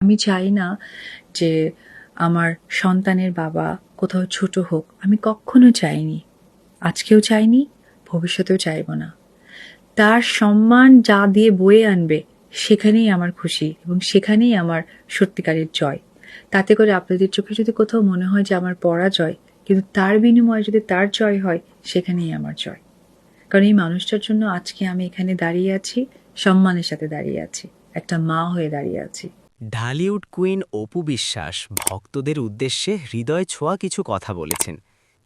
আমি চাই না যে আমার সন্তানের বাবা কোথাও ছোট হোক, আমি কখনো চাইনি। আজকেও চাইনি, ভবিষ্যতেও চাইব না। তার সম্মান যা দিয়ে বয়ে আনবে, সেখানেই আমার খুশি এবং সেখানেই আমার সত্যিকারের জয়। তাতে করে আপনাদের চোখে যদি কোথাও মনে হয় যে আমার পরাজয়, কিন্তু তার বিনিময়ে যদি তার জয় হয়, সেখানেই আমার জয়। কারণ এই মানুষটার জন্য আজকে আমি এখানে দাঁড়িয়ে আছি, সম্মানের সাথে দাঁড়িয়ে আছি, একটা মা হয়ে দাঁড়িয়ে আছি। ঢালিউড কুইন অপু বিশ্বাস ভক্তদের উদ্দেশ্যে হৃদয় ছোঁয়া কিছু কথা বলেছেন।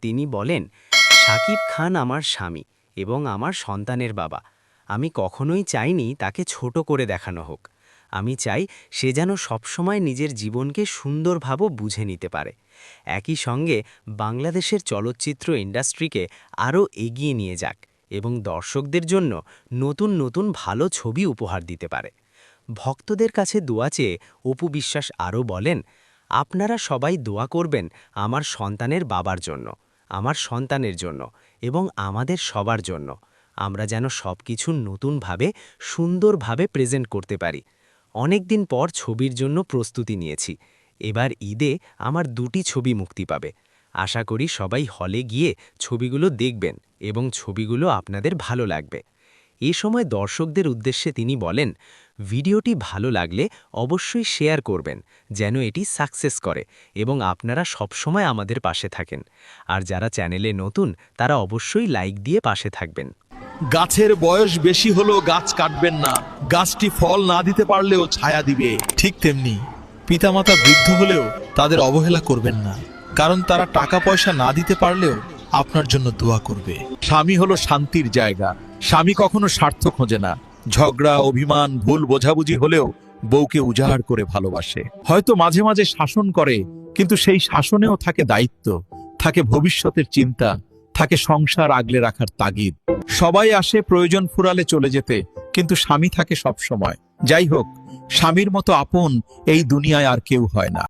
তিনি বলেন, শাকিব খান আমার স্বামী এবং আমার সন্তানের বাবা। আমি কখনোই চাইনি তাকে ছোট করে দেখানো হোক। আমি চাই সে যেন সবসময় নিজের জীবনকে সুন্দরভাবে বুঝে নিতে পারে। একই সঙ্গে বাংলাদেশের চলচ্চিত্র ইন্ডাস্ট্রিকে আরও এগিয়ে নিয়ে যাক এবং দর্শকদের জন্য নতুন নতুন ভালো ছবি উপহার দিতে পারে। ভক্তদের কাছে দোয়া চেয়ে অপু বিশ্বাস আরও বলেন, আপনারা সবাই দোয়া করবেন আমার সন্তানের বাবার জন্য, আমার সন্তানের জন্য এবং আমাদের সবার জন্য। আমরা যেন সব কিছু নতুনভাবে, সুন্দরভাবে প্রেজেন্ট করতে পারি। অনেক দিন পর ছবির জন্য প্রস্তুতি নিয়েছি। এবার ঈদে আমার দুটি ছবি মুক্তি পাবে। আশা করি সবাই হলে গিয়ে ছবিগুলো দেখবেন এবং ছবিগুলো আপনাদের ভালো লাগবে। এ সময় দর্শকদের উদ্দেশ্যে তিনি বলেন, ভিডিওটি ভালো লাগলে অবশ্যই শেয়ার করবেন, যেন এটি সাকসেস করে এবং আপনারা সবসময় আমাদের পাশে থাকেন। আর যারা চ্যানেলে নতুন, তারা অবশ্যই লাইক দিয়ে পাশে থাকবেন। গাছের বয়স বেশি হলেও গাছ কাটবেন না। গাছটি ফল না দিতে পারলেও ছায়া দিবে। ঠিক তেমনি পিতামাতা বৃদ্ধ হলেও তাদের অবহেলা করবেন না। কারণ তারা টাকা পয়সা না দিতে পারলেও আপনার জন্য দোয়া করবে। স্বামী হলো শান্তির জায়গা। স্বামী কখনো স্বার্থ খোঁজে না। ঝগড়া, অভিমান, ভুল বোঝাবুঝি হলেও বউকে উজাড় করে ভালোবাসে। হয়তো মাঝে মাঝে শাসন করে, কিন্তু সেই শাসনেও থাকে দায়িত্ব, থাকে ভবিষ্যতের চিন্তা, থাকে সংসার আগলে রাখার তাগিদ। সবাই আসে প্রয়োজন ফুরালে চলে যেতে, কিন্তু স্বামী থাকে সব সময় যাই হোক, স্বামীর মতো আপন এই দুনিয়ায় আর কেউ হয় না।